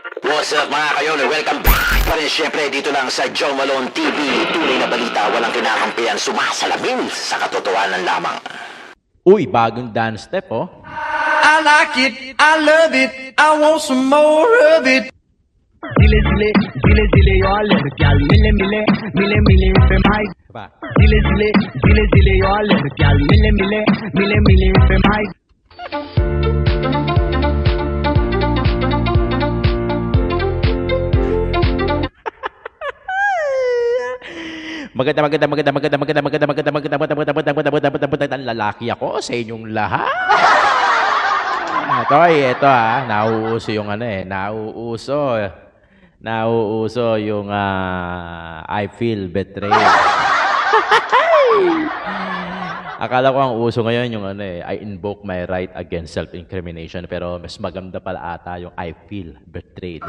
What's up mga kayon? Welcome back pa rin syempre dito lang sa Joe Malone TV. Tunay na balita, walang kinakampihan, sumasalamin sa katotohanan lamang. Uy, bagong dance step, oh. I like it, I love it, I want some more of it. Dile dile, dile dile yo alergial, mile mile, mile mile pe mai. Dile dile, dile dile yo alergial, mile mile, mile mile pe mai. Maganda, maganda, maganda, maganda, maganda, maganda, maganda, maganda, maganda, maganda, maganda, maganda, maganda, maganda, maganda, lalaki ako sa inyong lahat. Ito, ito ah, nauuso yung ano eh, nauuso. Nauuso yung ah, I feel betrayed. Akala ko ang uso ngayon yung ano eh, I invoke my right against self-incrimination pero mas maganda pala ata yung I feel betrayed.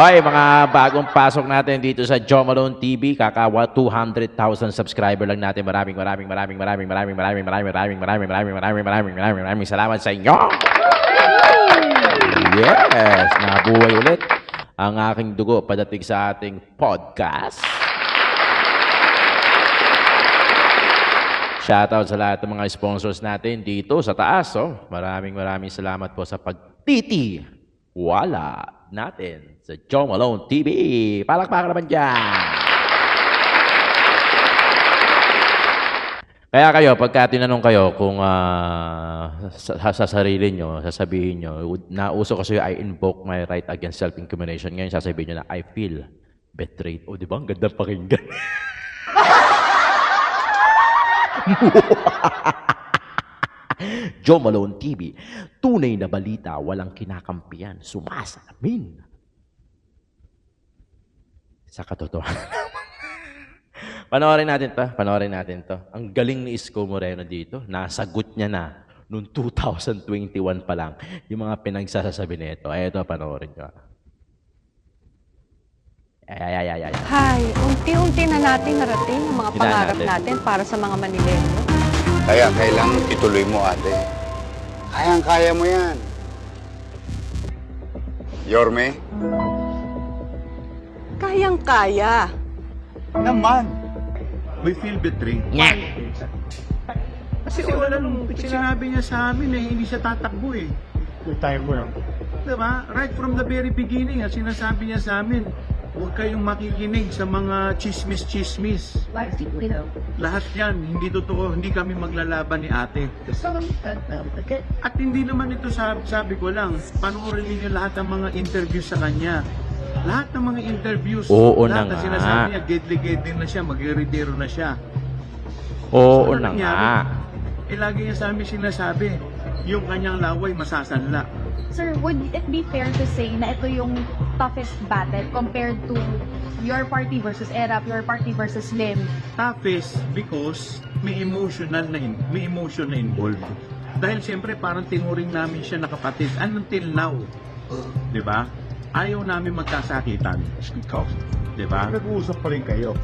Oy, mga bagong pasok natin dito sa Joe Malone TV. Kakawa 200,000 subscriber lang natin. Maraming maraming maraming maraming maraming maraming maraming maraming maraming maraming maraming maraming maraming maraming salamat sa inyo. Yes, nabuhay ulit ang aking dugo padating sa ating podcast. Shoutout sa lahat ng mga sponsors natin dito sa taas. Oh. Maraming maraming salamat po sa pagtiti. Wala natin sa Joe Malone TV. Palakpakan naman dyan. Kaya kayo, pagka tinanong kayo kung ah, sa, sa sarili nyo, sasabihin nyo, nauso kasi I invoke my right against self-incrimination. Ngayon sasabihin nyo na I feel betrayed. O, di ba? Ang ganda pakinggan. Joe Malone TV. Tunay na balita, walang kinakampiyan, sumasalamin. Sa katotohanan. Panoorin natin to. Panoorin natin to. Ang galing ni Isko Moreno dito. Nasagot niya na noong 2021 pa lang yung mga pinagsasasabi nito. Ay, ito, panoorin nyo. Ay, ay, ay, ay, ay. Hay, unti-unti na natin narating ang mga Tingnan pangarap natin. natin para sa mga Manileño. Kaya kailangan ituloy mo, ate. Kayang-kaya mo yan. Yorme? Kayang-kaya. Naman. We feel betrayed. Kasi wala nung sinabi niya sa amin eh, hindi siya tatakbo eh. Retire mo lang. Diba? Right from the very beginning, sinasabi niya sa amin, huwag kayong makikinig sa mga chismis-chismis. Lahat yan, hindi totoo, hindi kami maglalaban ni ate. At hindi naman ito sabi, sabi ko lang, panoorin niyo lahat ng mga interviews sa kanya. Lahat ng mga interviews, Oo lahat na nga. sinasabi niya, gedli-gedli na siya, magre-retiro na siya. Oo So, na nangyari? nga. Eh, lagi niya sa amin sinasabi, yung kanyang laway masasanla. Sir, would it be fair to say na ito yung toughest battle compared to your party versus ERAP, your party versus LIM? Toughest because may emotional na in, may emotion na involved. Dahil siyempre parang tinuring namin siya na kapatid until now. 'Di ba? Ayaw namin magkasakitan. 'Di ba? Nag-uusap pa rin kayo.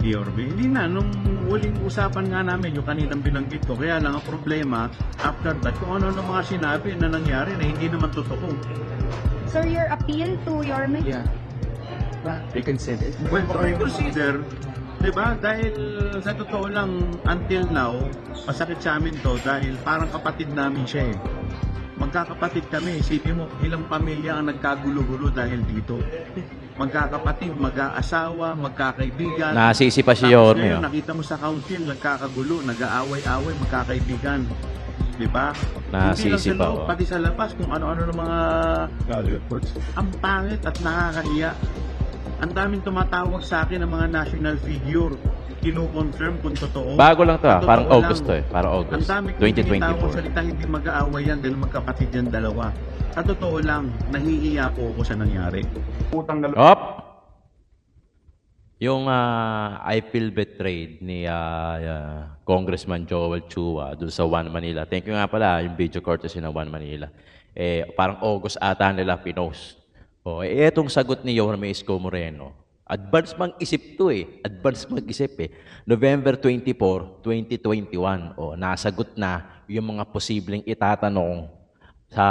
Yorbe, hindi na. Nung huling usapan nga namin, yung kaninang binanggit ko, kaya lang ang problema, after that, kung ano ng mga sinabi na nangyari na hindi naman totoo. Sir, your appeal to your Yeah. They can send it. Well, I consider, di ba, dahil sa totoo lang, until now, masakit sa amin to dahil parang kapatid namin siya eh. Magkakapatid kami, isipin mo, ilang pamilya ang nagkagulo-gulo dahil dito. Magkakapatid, mag-aasawa, magkakaibigan. Nasisi pa si Yorme. ngayon, oh. nakita mo sa council, nagkakagulo, nag-aaway-away, magkakaibigan. Di ba? Nasisi pa, loob, oh. pati sa labas, kung ano-ano ng mga ang pangit at nakakahiya. Ang daming tumatawag sa akin ng mga national figure. Kino-confirm kung totoo. Bago lang to ah. Parang August to lang. eh. Parang Ang August. dami kong binitawang 2024. salita, hindi mag-aaway yan dahil magkapatid yan dalawa. Sa totoo lang, nahihiya po ako sa nangyari. Utang na Op! Yung ah, I feel betrayed ni ah, ah, Congressman Joel Chua doon sa One Manila. Thank you nga pala, yung video courtesy ng One Manila. Eh, parang August ata nila pinost. O, eh, etong sagot ni Yorme Isko Moreno. Advance mag-isip to eh. Advance mag-isip eh. November 24, 2021. O, nasagot na yung mga posibleng itatanong sa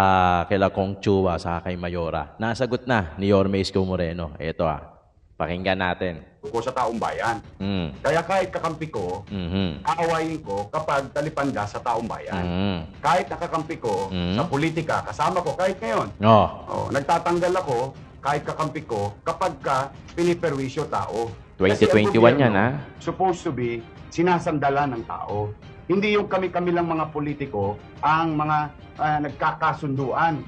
kila Kong Chua sa kay Mayora. Nasagot na ni Yorme Isko Moreno. Ito ah. Pakinggan natin. ko sa taong bayan. Mm. Kaya kahit kakampi ko, Mhm. aawayin ko kapag talipanda sa taong bayan. Mm. Kahit nakakampi ko Mm. sa politika, kasama ko kahit ngayon. Oh. Oh, nagtatanggal ako kahit kakampi ko kapag ka piniperwisyo tao. 2021 Kasi ang yan, ha? Supposed to be sinasandalan ng tao. Hindi yung kami-kami lang mga politiko ang mga ah, nagkakasunduan.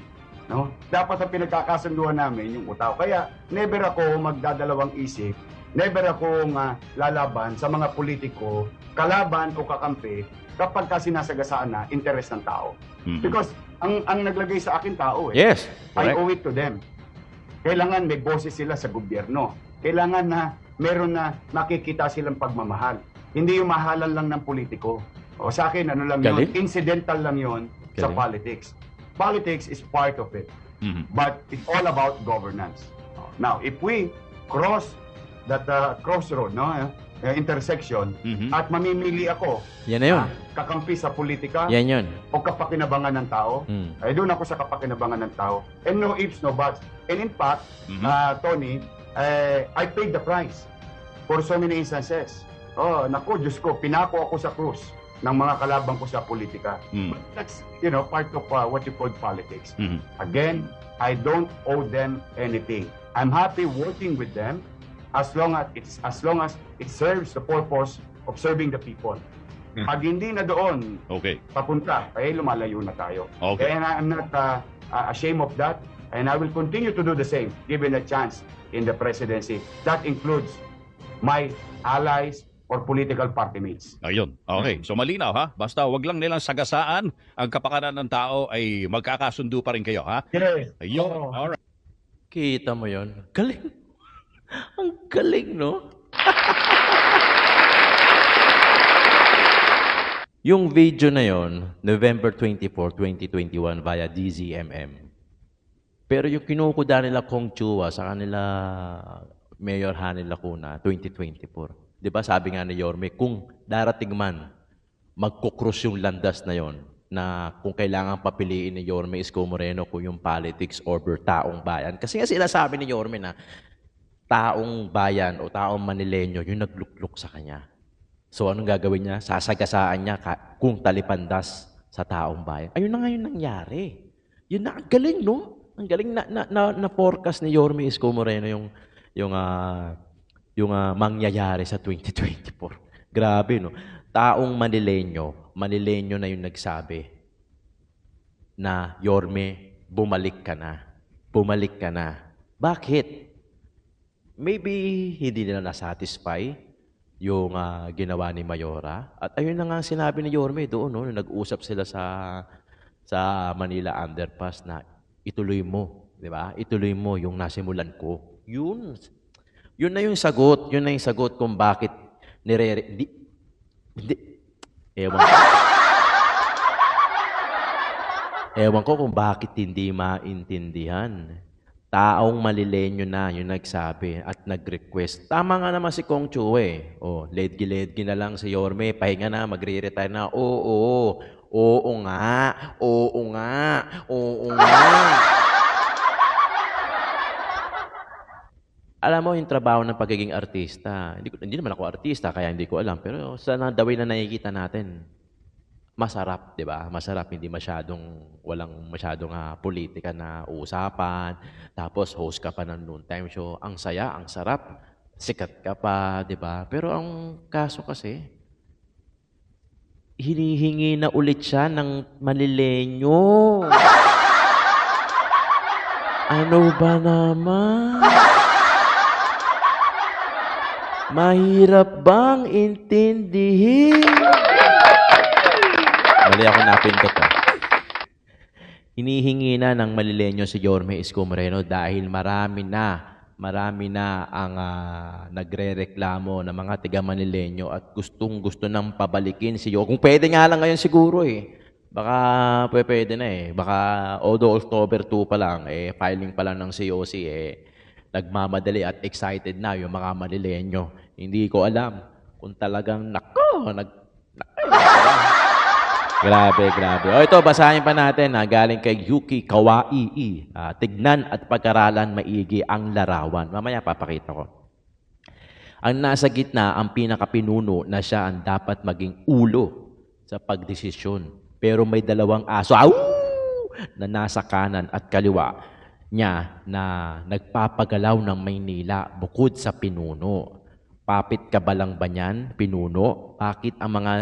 No? Dapat ang pinagkakasunduan namin yung utaw. Kaya never ako magdadalawang isip, never akong ah, lalaban sa mga politiko, kalaban o kakampi kapag ka sinasagasaan na interes ng tao. Because ang ang naglagay sa akin tao eh. Yes. I Correct. owe it to them. Kailangan may boses sila sa gobyerno. Kailangan na meron na makikita silang pagmamahal. Hindi yung mahalan lang ng politiko. O sa akin, ano lang yun, Galing. incidental lang yun sa Galing. politics. Politics is part of it. But it's all about governance. Now, if we cross that uh, crossroad, no, uh, intersection, at mamimili ako Yan na yun. ah, kakampi sa politika Yan yun. o kapakinabangan ng tao, Mm. ay doon ako sa kapakinabangan ng tao. And no ifs, no buts. And in fact, ah, Tony, eh, I paid the price for so many instances. Oh, naku, Diyos ko, pinako ako sa krus ng mga kalabang ko sa politika. But that's, you know, part of uh, what you call politics. Again, I don't owe them anything. I'm happy working with them as long as it's as long as it serves the purpose of serving the people. Pag hindi na doon, Okay. papunta, ay lumalayo na tayo. Okay. And I'm not uh, uh, ashamed of that. And I will continue to do the same given a chance in the presidency. That includes my allies or political party mates. Ayun. Okay. So malinaw ha. Basta wag lang nilang sagasaan ang kapakanan ng tao ay magkakasundo pa rin kayo ha. Yes. Ayun. Alright. Kita mo yon. Galing. Ang galing, no? Yung video na yon, November 24, 2021 via DZMM. Pero yung kinukuda nila Kong Chua sa kanila Mayor Hanil Lacuna 2024. 'Di ba sabi nga ni Yorme kung darating man magkukrus yung landas na yon na kung kailangan papiliin ni Yorme Isko Moreno kung yung politics over taong bayan. Kasi nga sila sabi ni Yorme na taong bayan o taong Manileño yung naglukluk sa kanya. So anong gagawin niya? Sasagasaan niya kung talipandas sa taong bayan. Ayun na nga yung nangyari. Yun na, ang galing, no? Ang galing na, na, na, na forecast ni Yorme Isko Moreno yung, yung, ah, yung ah, mangyayari sa 2024. Grabe, no? Taong Manileño, Manileño na yung nagsabi na Yorme, bumalik ka na. Bumalik ka na. Bakit? Maybe hindi nila na-satisfy yung ah, ginawa ni Mayora. At ayun na nga sinabi ni Yorme doon, no, nung nag-usap sila sa sa Manila Underpass na ituloy mo, di ba? Ituloy mo yung nasimulan ko. Yun. Yun na yung sagot. Yun na yung sagot kung bakit nire... Di, di, ewan ko. Ewan ko kung bakit hindi maintindihan. Taong malilenyo na yung nagsabi at nag-request. Tama nga naman si Kong Chu eh. Oh, ledgi-ledgi na lang si Yorme, pahinga na, magre-retire na. Oo, oo, oo nga, oo nga, oo nga. Alam mo yung trabaho ng pagiging artista. Hindi, ko, hindi naman ako artista, kaya hindi ko alam. Pero sa na- the way na nakikita natin, masarap, 'di ba? Masarap hindi masyadong walang masyadong ah, politika na usapan. Tapos host ka pa ng noontime show. Ang saya, ang sarap. Sikat ka pa, 'di ba? Pero ang kaso kasi hinihingi na ulit siya ng malilenyo. Ano ba naman? Mahirap bang intindihin? Mali ako napindot ah. Hinihingi na ng malilenyo si Yorme Isko dahil marami na, marami na ang ah, nagre-reklamo ng mga tiga Manilenyo at gustong gusto nang pabalikin si Yorme. Kung pwede nga lang ngayon siguro eh. Baka pwe- pwede na eh. Baka although October 2 pa lang, eh, filing pa lang ng COC eh, nagmamadali at excited na yung mga Manilenyo. Hindi ko alam kung talagang, nako, nag, nako, Grabe, grabe. O ito, basahin pa natin. Ha, galing kay Yuki Kawaii. Ah, tignan at pag-aralan maigi ang larawan. Mamaya papakita ko. Ang nasa gitna, ang pinakapinuno na siya ang dapat maging ulo sa pagdesisyon. Pero may dalawang aso, au! na nasa kanan at kaliwa niya na nagpapagalaw ng Maynila bukod sa pinuno. Papit ka ba lang ba niyan, pinuno? Bakit ang mga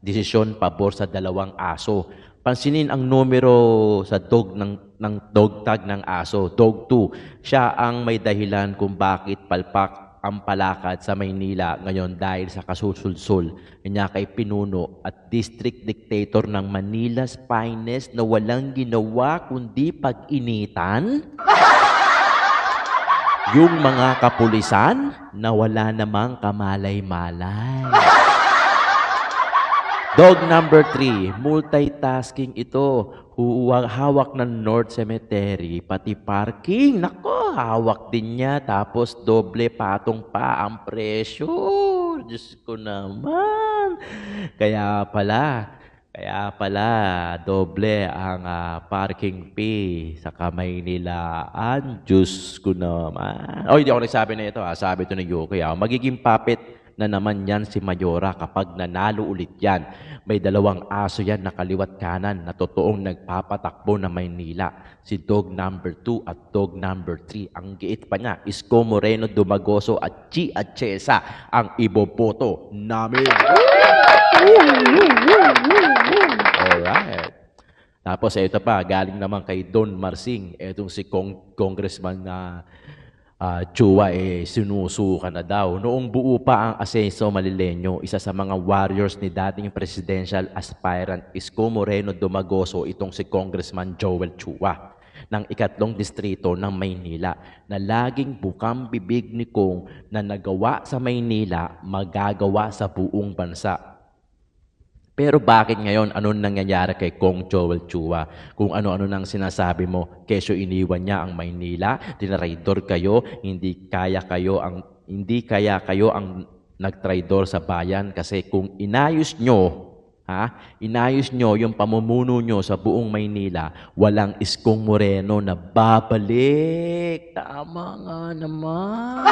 desisyon pabor sa dalawang aso? Pansinin ang numero sa dog ng, ng dog tag ng aso, dog 2. Siya ang may dahilan kung bakit palpak ang palakad sa Maynila ngayon dahil sa kasusulsul niya kay Pinuno at District Dictator ng Manila's finest na walang ginawa kundi pag-initan? Yung mga kapulisan na wala namang kamalay-malay. Dog number three, multitasking ito. Huwag hawak ng North Cemetery, pati parking. Nako, hawak din niya. Tapos doble patong pa ang presyo. Diyos ko naman. Kaya pala, kaya pala, doble ang ah, parking fee sa Kamaynilaan. Diyos ko naman. Oh, hindi ako nagsabi na ito. Ah. Sabi ito ni Yuki. Ah. Magiging papit na naman yan si Mayora kapag nanalo ulit yan. May dalawang aso yan na kaliwat kanan na totoong nagpapatakbo na Maynila. Si dog number 2 at dog number 3. Ang giit pa niya, Isko Moreno Dumagoso at Chi Achesa ang iboboto namin. Alright. Tapos ito pa, galing naman kay Don Marsing. Etong si Kong Congressman na ah, Chua, eh, sinusuka na daw. Noong buo pa ang Asenso Malilenyo, isa sa mga warriors ni dating presidential aspirant Isko Moreno Dumagoso, itong si Congressman Joel Chua ng ikatlong distrito ng Maynila na laging bukang bibig ni Kong na nagawa sa Maynila, magagawa sa buong bansa. Pero bakit ngayon, anong nangyayari kay Kong Joel Chua? Kung ano-ano nang sinasabi mo, kesyo iniwan niya ang Maynila, tinaraydor kayo, hindi kaya kayo ang hindi kaya kayo ang nagtraidor sa bayan kasi kung inayos nyo, ha, inayos nyo yung pamumuno nyo sa buong Maynila, walang Iskong Moreno na babalik. Tama nga naman.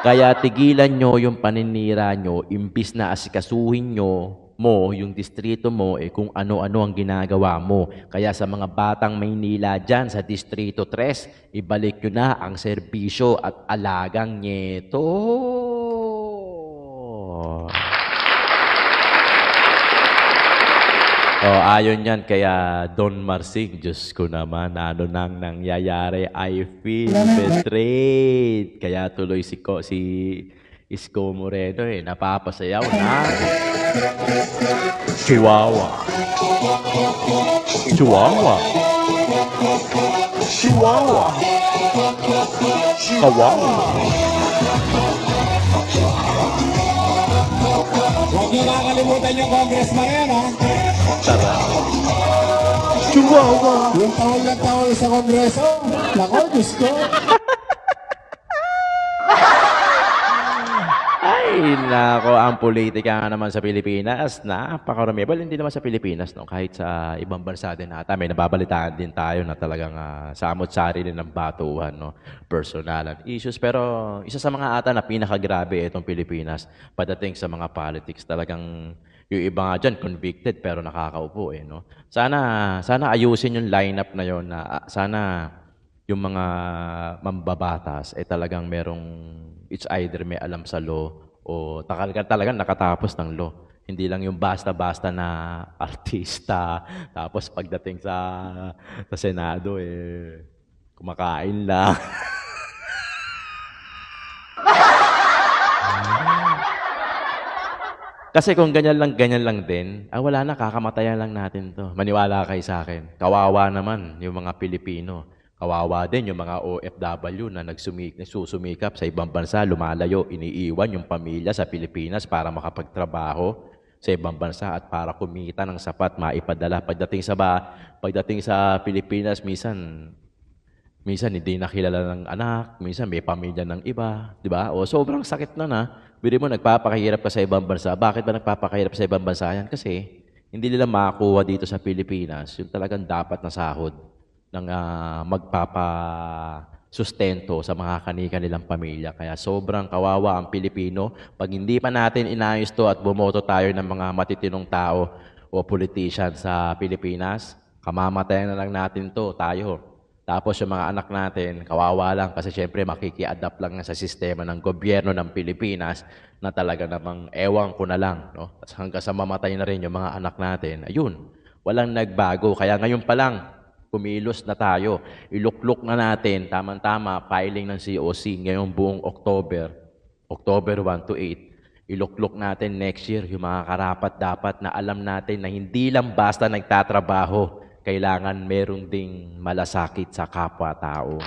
Kaya tigilan nyo yung paninira nyo, imbis na asikasuhin nyo mo, yung distrito mo, eh, kung ano-ano ang ginagawa mo. Kaya sa mga batang Maynila dyan, sa Distrito 3, ibalik nyo na ang serbisyo at alagang nyeto. Oh, ayon yan kaya Don Marsing, Diyos ko naman, ano nang nangyayari, I feel betrayed. Kaya tuloy si, Ko, si Isko Moreno eh, napapasayaw na. Chihuahua. Chihuahua. Chihuahua. Kawawa. Huwag niyo nakakalimutan yung congressman yan, ha? Tara. Chihuahua. Yung tahol na tahol sa kongreso. Nako, Diyos ko. Ay, nako, ang politika nga naman sa Pilipinas, napakarami. Well, hindi naman sa Pilipinas, no? kahit sa ibang bansa din ata, may nababalitaan din tayo na talagang uh, samot-sari din ng batuhan, no? personalan issues. Pero isa sa mga ata na pinakagrabe itong Pilipinas, padating sa mga politics, talagang yung iba nga dyan, convicted pero nakakaupo eh, no? Sana, sana ayusin yung lineup na yon na ah, sana yung mga mambabatas eh talagang merong it's either may alam sa law o talagang, talagang nakatapos ng law. Hindi lang yung basta-basta na artista tapos pagdating sa sa Senado eh kumakain lang. Kasi kung ganyan lang, ganyan lang din, ah, wala na, kakamatayan lang natin to. Maniwala kayo sa akin. Kawawa naman yung mga Pilipino. Kawawa din yung mga OFW na nagsumik, nagsusumikap sa ibang bansa, lumalayo, iniiwan yung pamilya sa Pilipinas para makapagtrabaho sa ibang bansa at para kumita ng sapat, maipadala. Pagdating sa, ba, pagdating sa Pilipinas, minsan Minsan hindi nakilala ng anak, minsan may pamilya ng iba, di ba? O sobrang sakit na na. Bili mo, nagpapakahirap ka sa ibang bansa. Bakit ba nagpapakahirap sa ibang bansa yan? Kasi hindi nila makakuha dito sa Pilipinas yung talagang dapat na sahod ng uh, magpapasustento sa mga kanika nilang pamilya. Kaya sobrang kawawa ang Pilipino. Pag hindi pa natin inayos to at bumoto tayo ng mga matitinong tao o politician sa Pilipinas, kamamatayan na lang natin to, tayo. Tapos yung mga anak natin, kawawa lang kasi syempre makiki-adapt lang sa sistema ng gobyerno ng Pilipinas na talaga namang ewan ko na lang. No? Hanggang sa mamatay na rin yung mga anak natin, ayun, walang nagbago. Kaya ngayon pa lang, kumilos na tayo. Iluklok na natin, tamang-tama, filing ng COC ngayong buong October, October 1 to 8. Iluklok natin next year yung mga karapat dapat na alam natin na hindi lang basta nagtatrabaho, kailangan merong ding malasakit sa kapwa-tao.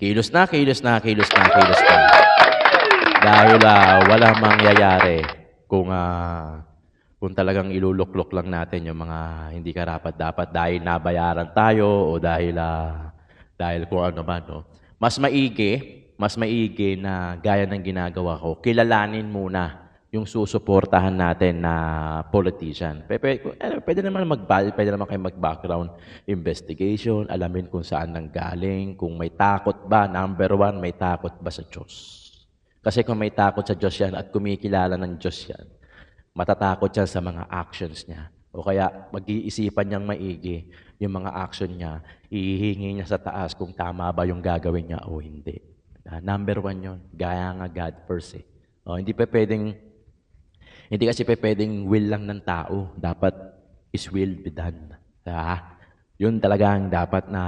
Kilos na, kilos na, kilos na, kilos na. Dahil ah, walang mangyayari kung ah, kung talagang iluluklok lang natin yung mga hindi karapat dapat dahil nabayaran tayo o dahil ah, dahil kung ano man no. Mas maigi, mas maigi na gaya ng ginagawa ko, kilalanin muna yung susuportahan natin na politician. Pwede, pwede naman mag pwede naman kayo mag-background investigation, alamin kung saan nanggaling, kung may takot ba, number one, may takot ba sa Diyos. Kasi kung may takot sa Diyos yan at kumikilala ng Diyos yan, matatakot yan sa mga actions niya. O kaya mag-iisipan niyang maigi yung mga action niya, ihihingi niya sa taas kung tama ba yung gagawin niya o hindi. Ah, number one yun. Gaya nga God first eh. O, hindi pa pwedeng, hindi kasi pwedeng will lang ng tao. Dapat is will be done. Ah, yun talaga ang dapat na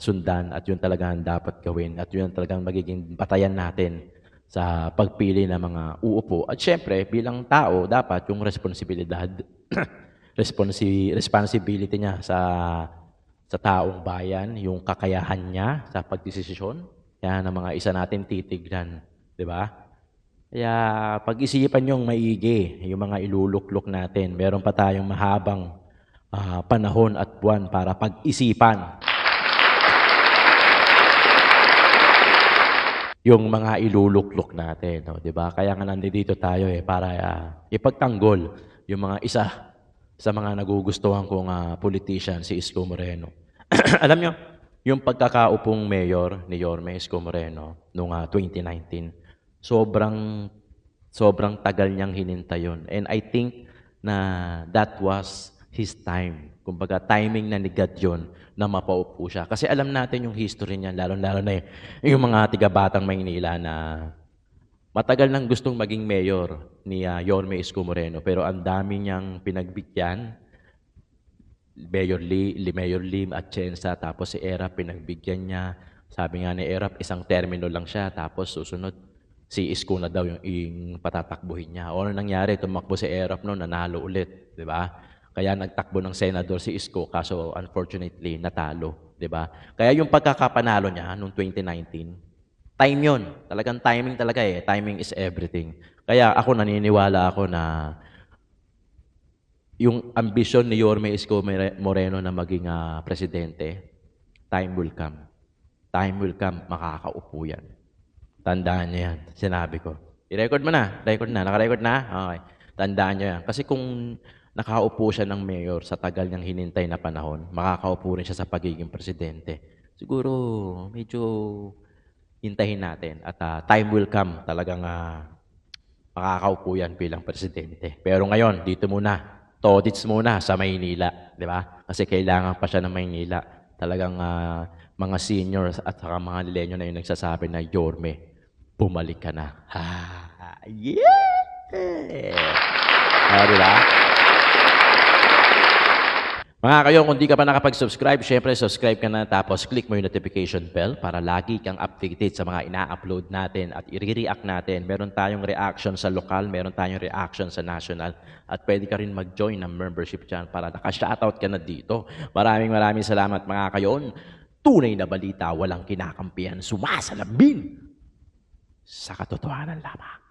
sundan at yun talaga ang dapat gawin at yun talagang magiging batayan natin sa pagpili ng mga uupo. At syempre, bilang tao, dapat yung responsibilidad, responsi responsibility niya sa sa taong bayan, yung kakayahan niya sa pagdesisyon, yan ang mga isa natin titignan, di ba? Kaya pag-isipan yung maigi, yung mga iluluklok natin. Meron pa tayong mahabang ah, panahon at buwan para pag-isipan yung mga iluluklok natin, no? 'di ba? Kaya nga nandito tayo eh para ah, ipagtanggol yung mga isa sa mga nagugustuhan kong ah, politician si Isko Moreno. Alam nyo, yung pagkakaupong mayor ni Yorme Isko Moreno noong ah, 2019, sobrang sobrang tagal niyang hinintay yun. And I think na that was his time. Kumbaga, timing na ni God yun na mapaupo siya. Kasi alam natin yung history niya, lalo-lalo na yung mga tiga-batang Maynila na matagal nang gustong maging mayor ni ah, Yorme Isko Moreno. Pero ang dami niyang pinagbigyan. Mayor, Lee, Mayor Lim at Chensa, tapos si Erap pinagbigyan niya. Sabi nga ni Erap, isang termino lang siya, tapos susunod si Isko na daw yung, yung patatakbuhin niya. O ano nangyari, tumakbo si Erap noon, nanalo ulit, di ba? Kaya nagtakbo ng senador si Isko, kaso unfortunately, natalo, di ba? Kaya yung pagkakapanalo niya noong 2019, time yon Talagang timing talaga eh. Timing is everything. Kaya ako naniniwala ako na yung ambisyon ni Yorme Isko Moreno na maging ah, presidente, time will come. Time will come, makakaupo yan. Tandaan niyo yan. Sinabi ko. I-record mo na. Record na. Naka-record na? Okay. Tandaan niyo yan. Kasi kung nakaupo siya ng mayor sa tagal niyang hinintay na panahon, makakaupo rin siya sa pagiging presidente. Siguro, medyo hintayin natin. At ah, time will come. Talagang ah, makakaupo yan bilang presidente. Pero ngayon, dito muna. Todits muna sa Maynila. Di ba? Kasi kailangan pa siya ng Maynila. Talagang ah, mga seniors at saka mga nilenyo na yung nagsasabi na, Yorme, bumalik ka na. Ha! Yeah! Ah, di? Mga kayo, kung di ka pa nakapag-subscribe, syempre subscribe ka na tapos click mo yung notification bell para lagi kang updated sa mga ina-upload natin at i-react natin. Meron tayong reaction sa lokal, meron tayong reaction sa national at pwede ka rin mag-join ng membership dyan para naka-shoutout ka na dito. Maraming maraming salamat mga kayon. Tunay na balita, walang kinakampihan, sumasalamin sa katotohanan lamang.